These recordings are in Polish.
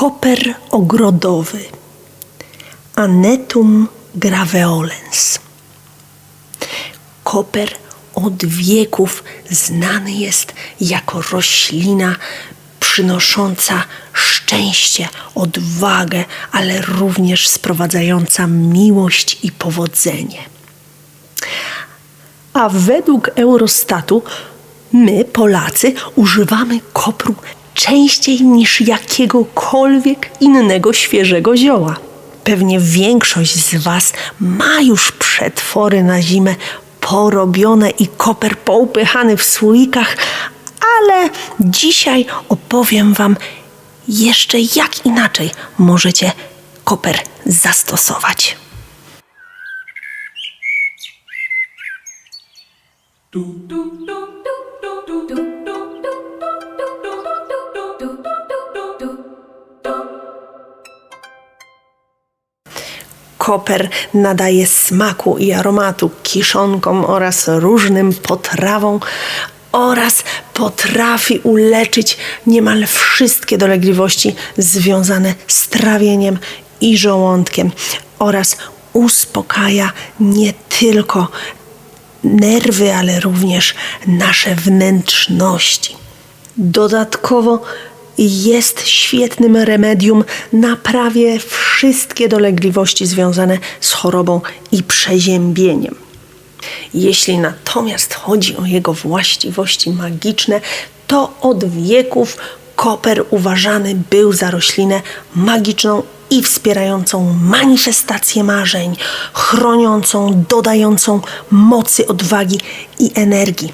Koper ogrodowy Anetum graveolens. Koper od wieków znany jest jako roślina przynosząca szczęście, odwagę, ale również sprowadzająca miłość i powodzenie. A według Eurostatu my, Polacy, używamy kopru częściej niż jakiegokolwiek innego świeżego zioła. Pewnie większość z Was ma już przetwory na zimę porobione i koper poupychany w słoikach, ale dzisiaj opowiem Wam jeszcze jak inaczej możecie koper zastosować. Koper nadaje smaku i aromatu kiszonkom oraz różnym potrawom oraz potrafi uleczyć niemal wszystkie dolegliwości związane z trawieniem i żołądkiem oraz uspokaja nie tylko nerwy, ale również nasze wnętrzności. Dodatkowo jest świetnym remedium na prawie wszystkie dolegliwości związane z chorobą i przeziębieniem. Jeśli natomiast chodzi o jego właściwości magiczne, to od wieków koper uważany był za roślinę magiczną i wspierającą manifestację marzeń, chroniącą, dodającą mocy, odwagi i energii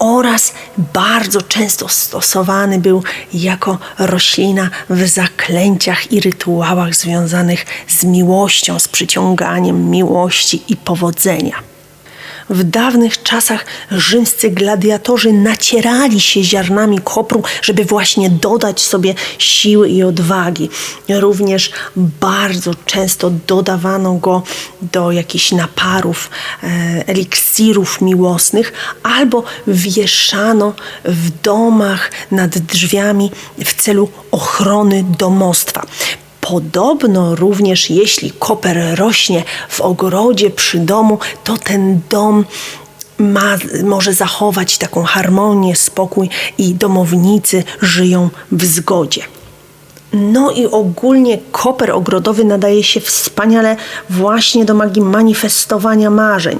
oraz bardzo często stosowany był jako roślina w zaklęciach i rytuałach związanych z miłością, z przyciąganiem miłości i powodzenia. W dawnych czasach rzymscy gladiatorzy nacierali się ziarnami kopru, żeby właśnie dodać sobie siły i odwagi. Również bardzo często dodawano go do jakichś naparów, e, eliksirów miłosnych, albo wieszano w domach nad drzwiami w celu ochrony domostwa. Podobno również jeśli koper rośnie w ogrodzie przy domu, to ten dom ma, może zachować taką harmonię, spokój i domownicy żyją w zgodzie. No i ogólnie koper ogrodowy nadaje się wspaniale właśnie do magii manifestowania marzeń.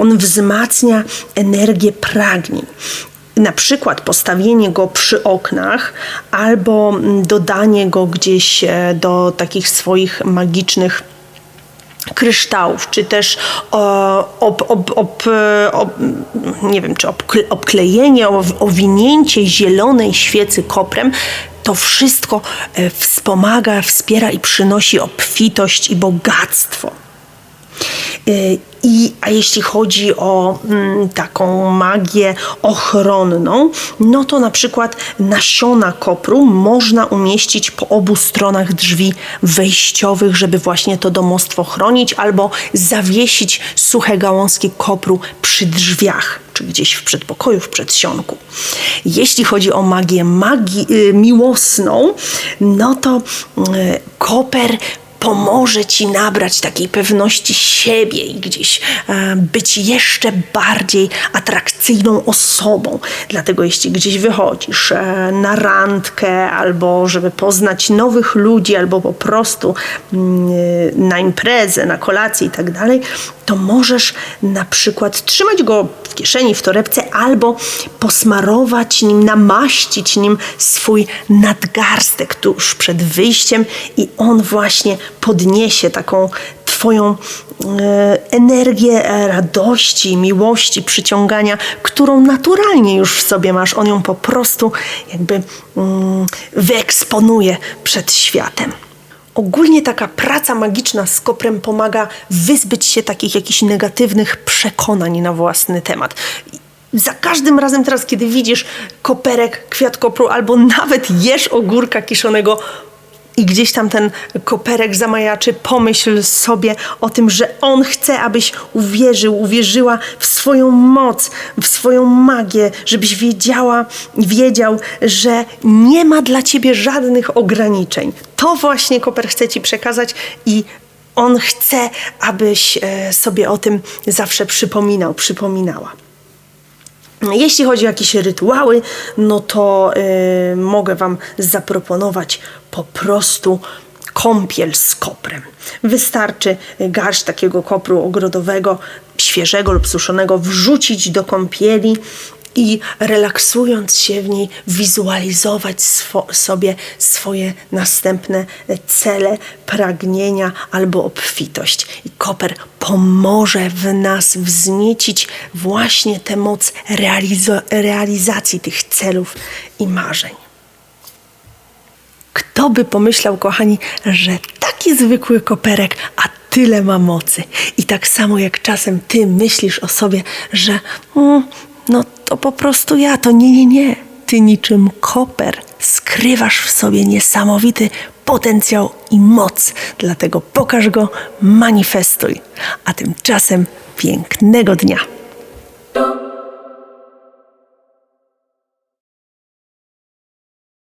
On wzmacnia energię pragnień na przykład postawienie go przy oknach albo mm, dodanie go gdzieś e, do takich swoich magicznych kryształów, czy też ob, ob, ob, nie wiem, czy obklejenie, owinięcie zielonej świecy koprem, to wszystko e, wspomaga, wspiera i przynosi obfitość i bogactwo. I, a jeśli chodzi o mm, taką magię ochronną, no to na przykład nasiona kopru można umieścić po obu stronach drzwi wejściowych, żeby właśnie to domostwo chronić, albo zawiesić suche gałązki kopru przy drzwiach, czy gdzieś w przedpokoju, w przedsionku. Jeśli chodzi o magię magii, y, miłosną, no to y, koper pomoże ci nabrać takiej pewności siebie i gdzieś e, być jeszcze bardziej atrakcyjną osobą. Dlatego jeśli gdzieś wychodzisz e, na randkę albo żeby poznać nowych ludzi, albo po prostu mm, na imprezę, na kolację i tak dalej, to możesz na przykład trzymać go w kieszeni, w torebce, albo posmarować nim, namaścić nim swój nadgarstek tuż przed wyjściem i on właśnie podniesie taką Twoją e, energię radości, miłości, przyciągania, którą naturalnie już w sobie masz. On ją po prostu jakby mm, wyeksponuje przed światem. Ogólnie taka praca magiczna z koprem pomaga wyzbyć się takich jakichś negatywnych przekonań na własny temat. Za każdym razem teraz, kiedy widzisz koperek, kwiat kopru albo nawet jesz ogórka kiszonego, i gdzieś tam ten koperek zamajaczy, pomyśl sobie o tym, że on chce, abyś uwierzył, uwierzyła w swoją moc, w swoją magię, żebyś wiedziała, wiedział, że nie ma dla ciebie żadnych ograniczeń. To właśnie koper chce ci przekazać i on chce, abyś e, sobie o tym zawsze przypominał, przypominała. Jeśli chodzi o jakieś rytuały, no to y, mogę Wam zaproponować po prostu kąpiel z koprem. Wystarczy garść takiego kopru ogrodowego, świeżego lub suszonego, wrzucić do kąpieli i relaksując się w niej, wizualizować swo- sobie swoje następne cele, pragnienia albo obfitość. I koper pomoże w nas wzniecić właśnie tę moc realizacji tych celów i marzeń. Kto by pomyślał, kochani, że taki zwykły koperek, a tyle ma mocy. I tak samo jak czasem ty myślisz o sobie, że mm, no to po prostu ja, to nie, nie, nie. Ty niczym koper skrywasz w sobie niesamowity potencjał i moc. Dlatego pokaż go, manifestuj. A tymczasem pięknego dnia.